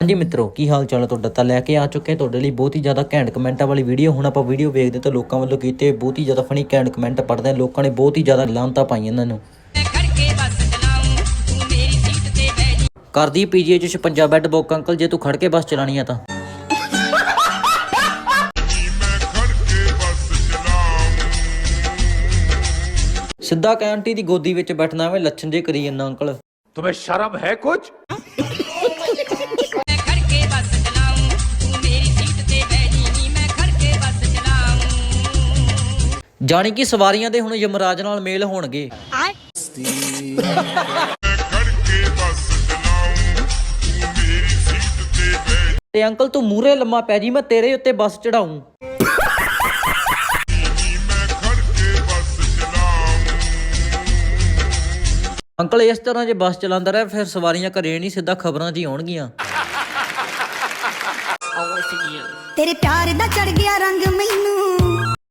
ਹਾਂਜੀ ਮਿੱਤਰੋ, ਕੀ ਹਾਲ ਚਾਲ ਤੁਹਾਡਾ? ਤਾਂ ਲੈ ਕੇ ਆ ਚੁੱਕੇ ਤੁਹਾਡੇ ਲਈ ਬਹੁਤ ਹੀ ਜ਼ਿਆਦਾ ਘੈਂਟ ਕਮੈਂਟਾਂ ਵਾਲੀ ਵੀਡੀਓ ਹੁਣ ਆਪਾਂ ਵੀਡੀਓ ਵੇਖਦੇ ਤਾਂ ਲੋਕਾਂ ਵੱਲੋਂ ਕੀਤੇ ਬਹੁਤ ਹੀ ਜ਼ਿਆਦਾ ਫਨੀ ਘੈਂਟ ਕਮੈਂਟ ਪੜਦੇ ਲੋਕਾਂ ਨੇ ਬਹੁਤ ਹੀ ਜ਼ਿਆਦਾ ਲਾਂਤਾ ਪਾਈਆਂ ਇਹਨਾਂ ਨੂੰ। ਕਰਦੀ ਪੀਜੀਏ ਚ 56 ਬੈੱਡ ਬੁੱਕ ਅੰਕਲ, ਜੇ ਤੂੰ ਖੜ ਕੇ ਬੱਸ ਚਲਾਣੀ ਆ ਤਾਂ। ਸਿੱਧਾ ਕੈਂਟੀ ਦੀ ਗੋਦੀ ਵਿੱਚ ਬੈਠਣਾ ਐਵੇਂ ਲੱਛਣ ਜੇ ਕਰੀ ਇਹਨਾਂ ਅੰਕਲ। ਤੁਮੇ ਸ਼ਰਮ ਹੈ ਕੁਝ ਜਾਣੀ ਕਿ ਸਵਾਰੀਆਂ ਦੇ ਹੁਣ ਯਮਰਾਜ ਨਾਲ ਮੇਲ ਹੋਣਗੇ। ਤੂੰ ਅੰਕਲ ਤੂੰ ਮੂਰੇ ਲੰਮਾ ਪੈ ਜੀ ਮੈਂ ਤੇਰੇ ਉੱਤੇ ਬੱਸ ਚੜਾਉਂ ਜੀ ਮੈਂ ਖੜਕੇ ਬੱਸ ਚਲਾਉਂ ਅੰਕਲ ਇਸ ਤਰ੍ਹਾਂ ਜੇ ਬੱਸ ਚਲਾਉਂਦਾ ਰਿਹਾ ਫਿਰ ਸਵਾਰੀਆਂ ਘਰੇ ਨਹੀਂ ਸਿੱਧਾ ਖਬਰਾਂ 'ਚ ਹੀ ਆਉਣਗੀਆਂ। ਤੇਰੇ ਪਿਆਰ ਦਾ ਚੜ ਗਿਆ ਰੰਗ ਮੈਨੂੰ।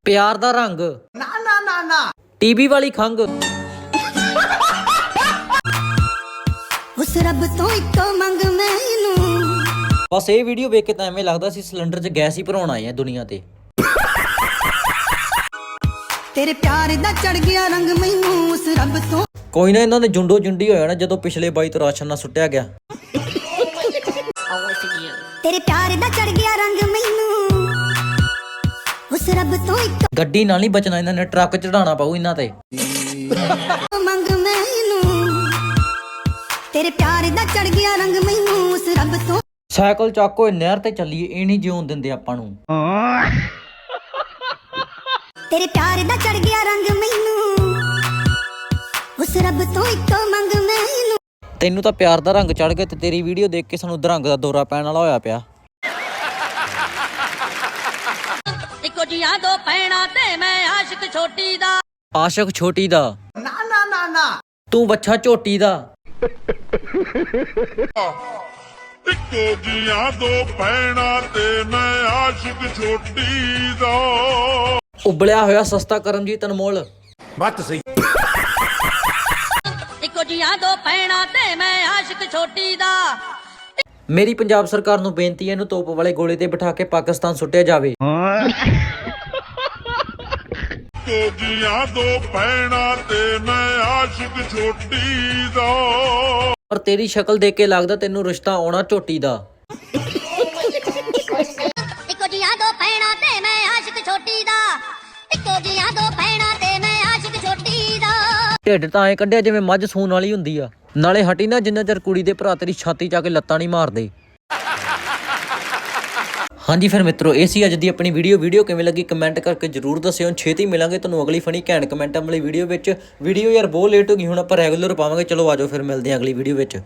ਪਿਆਰ ਦਾ ਰੰਗ। ਨਾ ਨਾ ਨਾ ਨਾ। ਟੀਵੀ ਵਾਲੀ ਖੰਗ ਉਸ ਰੱਬ ਤੋਂ ਇੱਕ ਮੰਗ ਮੈਨੂੰ। ਬਸ ਇਹ ਵੀਡੀਓ ਵੇਖ ਕੇ ਤਾਂ ਐਵੇਂ ਲੱਗਦਾ ਸੀ ਸਿਲੰਡਰ 'ਚ ਗੈਸ ਹੀ ਭਰਾਉਣ ਆਏ ਆ ਦੁਨੀਆ ਤੇ। ਤੇਰੇ ਪਿਆਰ ਦਾ ਚੜ ਗਿਆ ਰੰਗ ਮੈਨੂੰ ਉਸ ਰੱਬ ਤੋਂ। ਕੋਈ ਨਾ ਇਹਨਾਂ ਦੇ ਜੁੰਡੋ ਜੁੰਡੀ ਹੋ ਜਾਣਾ ਜਦੋਂ ਪਿਛਲੇ ਬਾਈ ਤੋਂ ਰਾਸ਼ਨ ਨਾ ਸੁੱਟਿਆ ਗਿਆ। ਤੇਰੇ ਪਿਆਰ ਦਾ ਚੜ ਗਿਆ ਰੰਗ ਮੈਨੂੰ। ਉਸ ਰੱਬ ਤੋਂ ਇੱਕ। ਗੱਡੀ ਨਾਲ ਨਹੀਂ ਬਚਣਾ ਇਹਨਾਂ ਨੇ ਟਰੱਕ ਚੜਾਉਣਾ ਪਊ ਇਹਨਾਂ ਤੇ। ਮੰਗ ਮੈਨੂੰ। ਤੇਰੇ ਪਿਆਰ ਦਾ ਚੜ ਗਿਆ ਰੰਗ ਮੈਨੂੰ ਉਸ ਰੱਬ ਤੋਂ। ਸਾਈਕਲ ਚੱਕੋ ਇਹ ਨਹਿਰ ਤੇ ਚੱਲੀਏ ਇਹ ਨਹੀਂ ਜਿਉਣ ਦਿੰਦੇ ਆਪਾਂ ਨੂੰ। ਤੇਰੇ ਪਿਆਰ ਦਾ ਚੜ ਗਿਆ ਰੰਗ ਮੈਨੂੰ ਉਸ ਰੱਬ ਤੋਂ ਇੱਕ ਮੰਗ ਮੈਨੂੰ। ਤੈਨੂੰ ਤਾਂ ਪਿਆਰ ਦਾ ਰੰਗ ਚੜ ਗਿਆ ਤੇ ਤੇਰੀ ਵੀਡੀਓ ਦੇਖ ਕੇ ਸਾਨੂੰ ਦਰੰਗ ਦਾ ਦੌਰਾ ਪੈਣ ਵਾਲਾ ਹੋਇਆ ਪਿਆ। ਜੀਆਂ ਤੋਂ ਪੈਣਾ ਤੇ ਮੈਂ ਆਸ਼ਿਕ ਛੋਟੀ ਦਾ। ਆਸ਼ਕ ਛੋਟੀ ਦਾ। ਨਾ ਨਾ ਨਾ ਨਾ। ਤੂੰ ਬੱਚਾ ਝੋਟੀ ਦਾ। ਇੱਕੋ ਜੀਆਂ ਦੋ ਭੈਣਾਂ ਤੇ ਮੈਂ ਆਸ਼ਿਕ ਛੋਟੀ ਦਾ। ਉਬਲਿਆ ਹੋਇਆ ਸਸਤਾ ਕਰਮਜੀਤ ਅਨਮੋਲ। ਇੱਕੋ ਜੀਆਂ ਤੋਂ ਪੈਣਾ ਤੇ ਮੈਂ ਆਸ਼ਿਕ ਛੋਟੀ ਦਾ। ਮੇਰੀ ਪੰਜਾਬ ਸਰਕਾਰ ਨੂੰ ਬੇਨਤੀ ਹੈ ਇਹਨੂੰ ਤੋਪ ਵਾਲੇ ਗੋਲੇ ਤੇ ਬਿਠਾ ਕੇ ਪਾਕਿਸਤਾਨ ਸੁੱਟਿਆ ਜਾਵੇ। ਇੱਕੋ ਜੀਆਂ ਦੋ ਭੈਣਾਂ ਤੇ ਮੈਂ ਆਸ਼ਿਕ ਛੋਟੀ ਦਾ। ਪਰ ਤੇਰੀ ਸ਼ਕਲ ਦੇਖ ਕੇ ਲੱਗਦਾ ਤੈਨੂੰ ਰਿਸ਼ਤਾ ਆਉਣਾ ਝੋਟੀ ਦਾ। ਇੱਕੋ ਜੀਆਂ ਦੋ ਪੈਣਾ ਤੇ ਮੈਂ ਆਸ਼ਿਕ ਛੋਟੀ ਦਾ। ਇੱਕੋ ਜੀਆਂ ਦੋ ਪੈਣਾ ਤੇ ਮੈਂ ਆਸ਼ਿਕ ਛੋਟੀ ਦਾ। ਢਿੱਡ ਤਾਂ ਐ ਕੱਢਿਆ ਜਿਵੇਂ ਮੱਝ ਸੂਣ ਵਾਲੀ ਹੁੰਦੀ ਆ। ਨਾਲੇ ਹਟੀ ਨਾ ਜਿੰਨਾ ਚਿਰ ਕੁੜੀ ਦੇ ਭਰਾ ਤੇਰੀ ਛਾਤੀ ਚਾ ਕੇ ਲੱਤਾਂ ਨਹੀਂ ਮਾਰਦੇ। ਹਾਂਜੀ ਫਿਰ ਮਿੱਤਰੋ, ਇਹ ਸੀ ਅੱਜ ਦੀ ਆਪਣੀ ਵੀਡੀਓ। ਵੀਡੀਓ ਕਿਵੇਂ ਲੱਗੀ ਕਮੈਂਟ ਕਰਕੇ ਜਰੂਰ ਦੱਸਿਓ। ਛੇਤੀ ਮਿਲਾਂਗੇ ਤੁਹਾਨੂੰ ਅਗਲੀ ਫਨੀ ਘੈਂਟ ਕਮੈਂਟਾਂ ਵਾਲੀ ਵੀਡੀਓ ਵਿੱਚ। ਵੀਡੀਓ ਯਾਰ ਬਹੁਤ ਲੇਟ ਹੋ ਗਈ, ਹੁਣ ਆਪਾਂ ਰੈਗੂਲਰ ਪਾਵਾਂਗੇ। ਚਲੋ ਆਜੋ ਫਿਰ, ਮਿਲਦੇ ਹਾਂ ਅਗਲੀ ਵੀਡੀਓ ਵਿੱਚ।